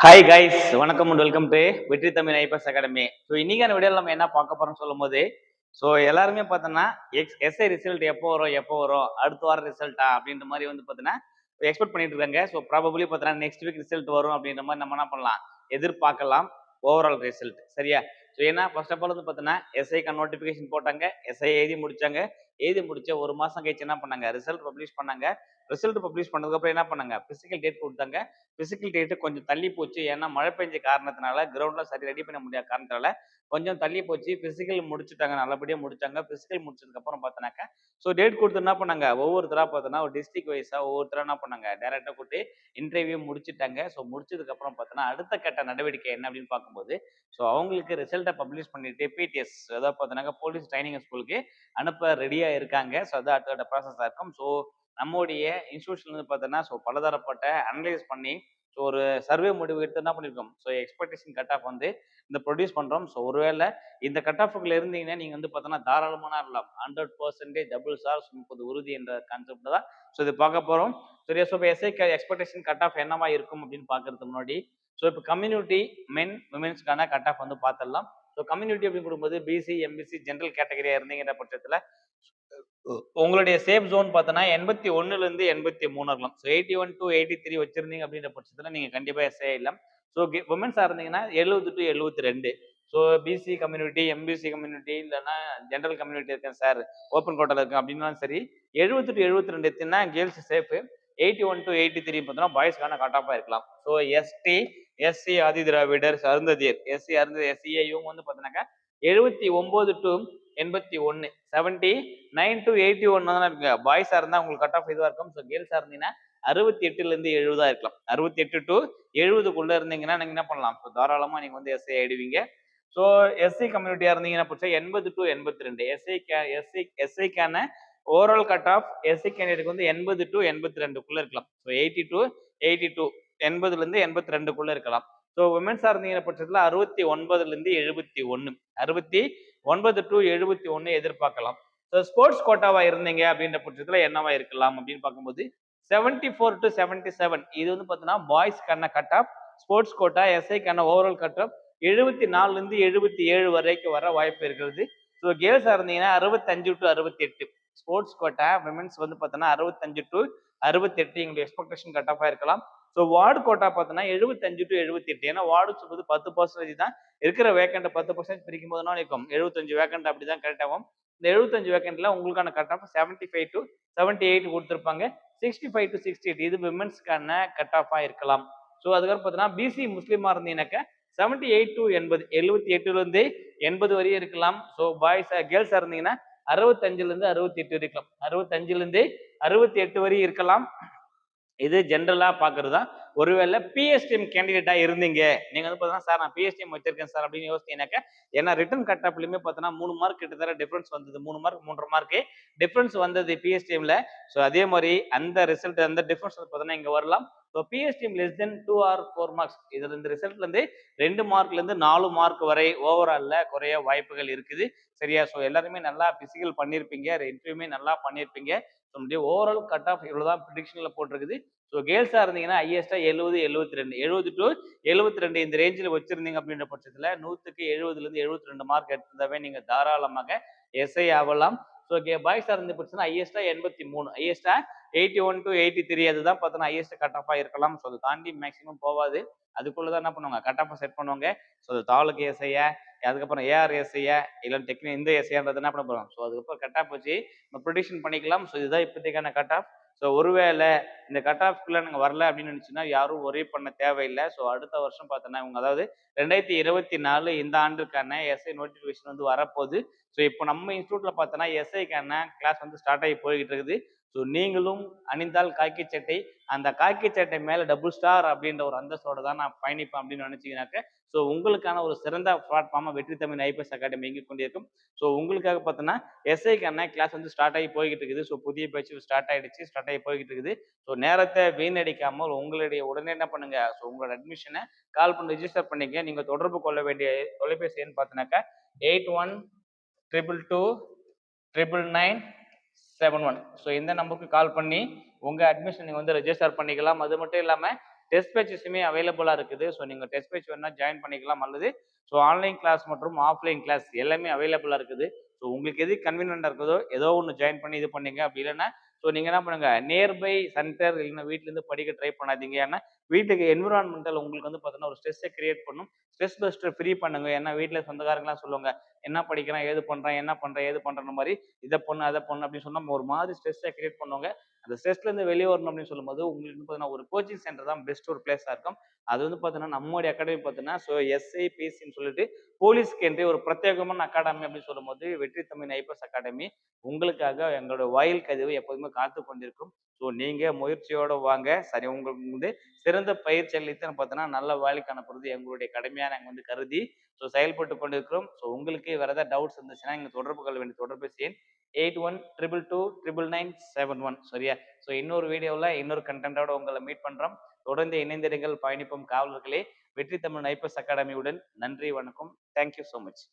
Hi guys வணக்கம் and welcome to Vetri Tamil IPS academy so இன்னைக்கான வீடியோவில் நம்ம என்ன பார்க்க போறோம்னு சொல்லும் போது ஸோ எல்லாருமே பார்த்தோன்னா எக்ஸ் எஸ்ஐ ரிசல்ட் எப்போ வரும் எப்போ வரும் அடுத்த வாரம் ரிசல்ட்டா அப்படின்ற மாதிரி வந்து பார்த்தீங்கன்னா எக்ஸ்பெக்ட் பண்ணிட்டு இருக்காங்க. ஸோ ப்ராபபிளி பார்த்தோன்னா நெக்ஸ்ட் வீக் ரிசல்ட் வரும் அப்படின்ற மாதிரி நம்ம என்ன பண்ணலாம் எதிர்பார்க்கலாம் ஓவரால் ரிசல்ட் சரியா? ஸோ ஏன்னா ஃபர்ஸ்ட் ஆஃப் ஆல் வந்து பார்த்தீங்கன்னா எஸ்ஐக்கு நோட்டிஃபிகேஷன் போட்டாங்க. எஸ்ஐ எழுதி முடிச்சாங்க. எழுதி முடிச்ச ஒரு மாசம் கழிச்சு என்ன பண்ணாங்க? ரிசல்ட் பப்ளிஷ் பண்ணாங்க. ரிசல்ட் பப்ளிஷ் பண்ணதுக்கப்புறம் என்ன பண்ணாங்க? பிசிக்கல் டேட் கொடுத்தாங்க. பிசிக்கல் டேட்டு கொஞ்சம் தள்ளி போச்சு. ஏன்னா மழை பெஞ்ச காரணத்தினால கிரவுண்ட்ல சரி ரெடி பண்ண முடியாத காரணத்தினால கொஞ்சம் தள்ளி போச்சு. பிசிக்கல் முடிச்சுட்டாங்க. நல்லபடியாக முடிச்சாங்க. பிசிக்கல் முடிச்சதுக்கு அப்புறம் ஸோ டேட் கொடுத்து என்ன பண்ணாங்க? ஒவ்வொருத்தராக பார்த்தோன்னா ஒரு டிஸ்ட்ரிக் வைஸாக ஒவ்வொருத்தராக என்ன பண்ணாங்க? டேரெக்டாக கூட்டு இன்டர்வியூ முடிச்சுட்டாங்க. ஸோ முடிச்சதுக்கு அப்புறம் பார்த்தோன்னா அடுத்த கட்ட நடவடிக்கை என்ன அப்படின்னு பார்க்கும்போது ஸோ அவங்களுக்கு ரிசல்ட்டை பப்ளிஷ் பண்ணிட்டு பிடிஎஸ் அதாவது பார்த்தோன்னாக்கா போலீஸ் ட்ரைனிங் ஸ்கூலுக்கு அனுப்ப ரெடியாக இருக்காங்க. ஸோ அது அடுத்த ப்ராசஸாக இருக்கும். ஸோ நம்முடைய இன்ஸ்டியூஷன்லேருந்து பார்த்தோன்னா ஸோ பலதரப்பட்ட அனலைஸ் பண்ணி ஸோ ஒரு சர்வே முடிவு எடுத்து என்ன பண்ணியிருக்கோம் ஸோ எக்ஸ்பெக்டேஷன் கட் ஆஃப் வந்து இந்த ப்ரொடியூஸ் பண்ணுறோம் ஸோ ஒருவேளை இந்த கட் ஆஃபுக்குள்ள இருந்தீங்கன்னா நீங்கள் வந்து பார்த்தோன்னா தாராளமான இருக்கலாம் ஹண்ட்ரட் பர்சன்டேஜ் டபுள் சார்ஸ் முப்பது உறுதி என்ற கான்செப்ட் தான். ஸோ இது பார்க்க போகிறோம் சரியா ஸோ இப்போ எஸ்ஐ எக்ஸ்பெக்டேஷன் கட் ஆஃப் என்னவா இருக்கும் அப்படின்னு பார்க்கறதுக்கு முன்னாடி ஸோ இப்போ கம்யூனிட்டி மென் விமென்ஸ்க்கான கட் ஆஃப் வந்து பார்த்துடலாம். ஸோ கம்யூனிட்டி அப்படின்னு கொடுக்கும்போது பிசி எம்பிசி ஜென்ரல் கேட்டகரியாக இருந்தீங்கிற பட்சத்தில் உங்களுடைய சேஃப் ஜோன் பார்த்தோன்னா எண்பத்தி ஒன்னுலேருந்து எண்பத்தி மூணு இருக்கலாம் so eighty one to eighty three வச்சிருந்தீங்க அப்படின்ற பட்சத்தில் நீங்கள் கண்டிப்பாக எஸ்ஏ இல்லை. ஸோ உமன்ஸாக இருந்தீங்கன்னா எழுபது டு எழுபத்தி ரெண்டு so BC community MBC community இல்லைன்னா ஜென்ரல் கம்யூனிட்டி இருக்கேன் சார் ஓப்பன் கோட்டாவில் இருக்கேன் அப்படின்னாலும் சரி எழுபத்தி டு எழுபத்தி ரெண்டு எடுத்தீங்கன்னா girls safe eighty one to eighty three பார்த்தோன்னா பாய்ஸ்க்கான கட் ஆஃபாக இருக்கலாம். So ST SC Adi Dravidar Arunthathiyar. SC Arunthathi SCA இவங்க வந்து பார்த்தீங்கன்னாக்கா எழுபத்தி ஒம்பது டு எண்பத்தி ஒன்று seventy nine to eighty one தான் இருக்குங்க பாய்ஸாக இருந்தால் உங்களுக்கு கட் ஆஃப் இதுவாக இருக்கும். ஸோ கேர்ள்ஸாக இருந்தீங்கன்னா அறுபத்தி எட்டுலேருந்து எழுபதாக இருக்கலாம். அறுபத்தி எட்டு டு எழுபதுக்குள்ளே இருந்தீங்கன்னா நீங்கள் என்ன பண்ணலாம்? ஸோ தாராளமாக நீங்கள் வந்து எஸ்ஐ ஆயிடுவீங்க. ஸோ எஸ்சி கம்யூனிட்டியாக இருந்தீங்கன்னா பிடிச்சா எண்பது டு எண்பத்தி ரெண்டு. எஸ்ஐ எஸ்சி எஸ்ஐக்கான ஓவரால் கட் ஆஃப் எஸ்சி கேண்டிடேட்டுக்கு வந்து எண்பது டு எண்பத்தி ரெண்டுக்குள்ளே இருக்கலாம். So eighty to eighty two எண்பதுலேருந்து எண்பத்தி ரெண்டுக்குள்ளே இருக்கலாம். ஸோ உமன்ஸாக இருந்தீங்கிற பட்சத்தில் அறுபத்தி ஒன்பதுலேருந்து எழுபத்தி ஒன்று அறுபத்தி ஒன்பது டு எழுபத்தி ஒன்று எதிர்பார்க்கலாம். ஸோ ஸ்போர்ட்ஸ் கோட்டாவா இருந்தீங்க அப்படின்ற பட்சத்தில் என்னவா இருக்கலாம் அப்படின்னு பார்க்கும்போது seventy four to seventy seven இது வந்து பார்த்தீங்கன்னா பாய்ஸ்க்கான கட் ஆஃப் ஸ்போர்ட்ஸ் கோட்டா எஸ்ஐக்கான ஓவரால் கட் ஆஃப் எழுபத்தி நாலுலேருந்து எழுபத்தி ஏழு வரைக்கும் வர வாய்ப்பு இருக்கிறது. ஸோ கேர்ள்ஸாக இருந்தீங்கன்னா அறுபத்தஞ்சு டு அறுபத்தி எட்டு. ஸ்போர்ட்ஸ் கோட்டா விமென்ஸ் வந்து பார்த்தோன்னா அறுபத்தஞ்சு டு அறுபத்தெட்டு எங்களுடைய எக்ஸ்பெக்டேஷன் கட் ஆஃபாக இருக்கலாம். ஸோ வார்டு கோட்டா பார்த்தோன்னா எழுபத்தஞ்சு டு எழுபத்தி எட்டு ஏன்னா வார்டு சொல்றது பத்து பர்சன்டேஜ் தான். இருக்கிற வேக்கண்ட்டை பத்து பர்சன்ட் பிரிக்கும் போது இருக்கும். எழுபத்தஞ்சு வேக்கண்ட் அப்படி தான் கரெக்ட் ஆகும். இந்த எழுபத்தஞ்சு வேக்கண்ட்ல உங்களுக்கான cut off seventy five to seventy eight கொடுத்துருப்பாங்க. Sixty five to sixty eight இது விமென்ஸ்க்கான கட் ஆஃபாக இருக்கலாம். ஸோ அதுக்கப்புறம் பார்த்தீங்கன்னா பிசி முஸ்லீமா இருந்தீங்கன்னாக்கா செவன்டி எயிட் டு எண்பது எழுபத்தி எட்டுலேருந்து எண்பது வரையும் இருக்கலாம். ஸோ பாய்ஸ் கேர்ள்ஸாக இருந்தீங்கன்னா அறுபத்தஞ்சுலேருந்து அறுபத்தி எட்டு இருக்கலாம். அறுபத்தஞ்சுலேருந்து அறுபத்தி எட்டு வரையும் இருக்கலாம். இது ஜென்ரலாக பார்க்குறது தான் ஒருவேளை பிஎஸ்டிஎம் கேண்டிடேட்டாக இருந்தீங்க. நீங்கள் வந்து பார்த்தீங்கன்னா சார் நான் பிஎஸ்டிஎம் வச்சிருக்கேன் சார் அப்படின்னு யோசிச்சீங்கன்னாக்க ஏன்னா ரிட்டன் கட்டப்லையுமே பார்த்தோன்னா மூணு மார்க் கிட்டத்தட்ட டிஃப்ரென்ஸ் வந்தது. மூணு மார்க் மூன்று மார்க்கு டிஃப்ரென்ஸ் வந்தது பிஎஸ்டிஎம்ல ஸோ அதே மாதிரி அந்த ரிசல்ட் அந்த டிஃப்ரென்ஸ் வந்து பார்த்தோன்னா இங்கே வரலாம். So PSTM less than two or four marks இதில் இந்த ரிசல்ட்லேருந்து ரெண்டு மார்க்லேருந்து நாலு மார்க் வரை ஓவரால்ல குறைய வாய்ப்புகள் இருக்குது. சரியா? ஸோ எல்லாருமே நல்லா பிசிக்கல் பண்ணியிருப்பீங்க இன்டர்வியூமே நல்லா பண்ணியிருப்பீங்க ஸோ ஓவரால் கட் ஆஃப் இவ்வளோ தான் ப்ரிடிக்ஷனில் போட்டிருக்குது. ஸோ கேர்ள்ஸாக இருந்தீங்கன்னா ஹையஸ்ட்டாக எழுபது எழுபத்தி ரெண்டு எழுபது டு எழுபத்தி ரெண்டு இந்த ரேஞ்சில் வச்சுருந்தீங்க அப்படின்ற பட்சத்தில் நூற்றுக்கு எழுபதுலேருந்து எழுபத்தி ரெண்டு மார்க் எடுத்திருந்தாவே நீங்கள் தாராளமாக எஸ்ஐ ஆகலாம். ஸோ கே பாய்ஸாக இருந்து பட்சத்தில் ஹையஸ்டா எண்பத்தி மூணு. ஹையஸ்டா eighty one to eighty three அதுதான் பார்த்தோன்னா ஹையஸ்ட் கட் ஆஃபாக இருக்கலாம். ஸோ அதை தாண்டி மேக்ஸிமம் போகாது. அதுக்குள்ளே தான் என்ன பண்ணுவாங்க? கட் செட் பண்ணுவாங்க. ஸோ அது தாலுக்கு எஸ்ஐயா அதுக்கப்புறம் ஏஆர் எஸ்ஐயா இல்லை டெக்னிக் இந்த எஸ்ஐன்றது என்ன பண்ண போகிறோம் ஸோ அதுக்கப்புறம் கட் ஆஃப் வச்சு நம்ம ப்ரொடிக்ஷன் பண்ணிக்கலாம். ஸோ இதுதான் இப்போதைக்கான கட் ஆஃப் ஸோ ஒருவேளை இந்த கட் ஆஃப்குள்ளே நாங்கள் வரல அப்படின்னு நினச்சுன்னா யாரும் ஒரே பண்ண தேவையில்லை. ஸோ அடுத்த வருஷம் பார்த்தோன்னா இவங்க அதாவது ரெண்டாயிரத்தி இருபத்தி நாலு இந்த ஆண்டுக்கான எஸ்ஐ நோட்டிஃபிகேஷன் வந்து வரப்போகுது. ஸோ இப்போ நம்ம இன்ஸ்டியூட்டில் பார்த்தோன்னா எஸ்ஐக்கான கிளாஸ் வந்து ஸ்டார்ட் ஆகி போய்கிட்டு இருக்குது. ஸோ நீங்களும் அணிந்தால் காக்கி சட்டை. அந்த காக்கி சட்டை மேலே டபுள் ஸ்டார் அப்படின்ற ஒரு அந்தஸ்தோட தான் நான் பயணிப்பேன் அப்படின்னு நினச்சிங்கனாக்க ஸோ உங்களுக்கான ஒரு சிறந்த பிளாட்ஃபார்மாக வெற்றி தமிழ் ஐபிஎஸ் அகாடமி இயங்கி கொண்டிருக்கும். ஸோ உங்களுக்காக பார்த்தோன்னா எஸ்ஐக்கான கிளாஸ் வந்து ஸ்டார்ட் ஆகி போய்கிட்டு இருக்குது. ஸோ புதிய பயிற்சி ஸ்டார்ட் ஆகிடுச்சு ஸ்டார்ட் ஆகி போய்கிட்டு இருக்குது. ஸோ நேரத்தை வீணடிக்காமல் உங்களுடைய உடனே என்ன பண்ணுங்க? ஸோ உங்களோட அட்மிஷனை கால் பண்ணி ரிஜிஸ்டர் பண்ணிக்க. நீங்கள் தொடர்பு கொள்ள வேண்டிய தொலைபேசி எண் பார்த்தினாக்கா eight one triple two triple nine seven one so இந்த நம்பருக்கு கால் பண்ணி உங்கள் அட்மிஷன் நீங்கள் வந்து ரெஜிஸ்டர் பண்ணிக்கலாம். அது மட்டும் இல்லாமல் டெஸ்ட் பேச்சஸுமே அவைலபிளாக இருக்குது. ஸோ நீங்கள் டெஸ்ட் பேட்ச் வேணால் ஜாயின் பண்ணிக்கலாம். அல்லது ஸோ ஆன்லைன் கிளாஸ் மற்றும் ஆஃப்லைன் கிளாஸ் எல்லாமே அவைலபிளாக இருக்குது. ஸோ உங்களுக்கு எது கன்வீனியன்ட்டாக இருக்குதோ ஏதோ ஒன்று ஜாயின் பண்ணி இது பண்ணீங்க. அப்படி இல்லைன்னா ஸோ நீங்கள் என்ன பண்ணுங்க? நியர்பை சென்டர் இல்லைன்னா வீட்டிலேருந்து படிக்க ட்ரை பண்ணாதீங்க. ஏன்னா வீட்டுக்கு என்விரான்மெண்டல் உங்களுக்கு வந்து பார்த்தீங்கன்னா ஒரு ஸ்ட்ரெஸ்ஸை கிரியேட் பண்ணும். ஸ்ட்ரெஸ் பஸ்டர் ஃப்ரீ பண்ணுங்க. ஏன்னா வீட்டில் சொந்தக்காரங்களாம் சொல்லுவாங்க என்ன படிக்கிறான்? ஏது பண்ணுறான் என்ன பண்ணுறேன் ஏது பண்ணுற மாதிரி இதை பண்ணு அதை பண்ணு அப்படின்னு சொன்னால் ஒரு மாதிரி ஸ்ட்ரெஸ்ஸை கிரியேட் பண்ணுவாங்க. அந்த ஸ்ட்ரெஸ்லேருந்து வெளியே வரணும் அப்படின்னு சொல்லும்போது உங்களுக்கு வந்து பார்த்தீங்கன்னா ஒரு கோச்சிங் சென்டர் தான் பெஸ்ட் ஒரு பிளேஸாக இருக்கும். அது வந்து பார்த்தீங்கன்னா நம்மளுடைய அகாடமி பார்த்தீங்கன்னா ஸோ எஸ்ஐபிசின்னு சொல்லிட்டு போலீஸ்க்கு என்று ஒரு பிரத்யேகமான அகாடமி அப்படின்னு சொல்லும்போது வெற்றி தமிழ் ஐபிஎஸ் அகாடமி உங்களுக்காக எங்களோட வாயில் கதவு எப்போதுமே காத்து கொண்டிருக்கும் ஸோ நீங்கள் முயற்சியோடு வாங்க. சரி உங்களுக்கு வந்து சிறந்த பயிற்சி அளித்து பார்த்தோன்னா நல்ல வேலைக்கு அனுப்புறது எங்களுடைய கடமையாக நாங்கள் வந்து கருதி ஸோ செயல்பட்டு கொண்டிருக்கிறோம். ஸோ உங்களுக்கு வேறு ஏதாவது டவுட்ஸ் இருந்துச்சுன்னா எங்கள் தொடர்பு கொள்ள வேண்டிய தொடர்பு எண் eight one triple two triple nine seven one சரியா? ஸோ இன்னொரு வீடியோவில் இன்னொரு கண்டென்ட்டோட உங்களை மீட் பண்ணுறோம் தொடர்ந்து இணைந்திருங்கள் பயணிப்போம் காவலர்களே. வெற்றி தமிழ் நைப்பஸ் அகாடமியுடன் நன்றி வணக்கம். Thank you so much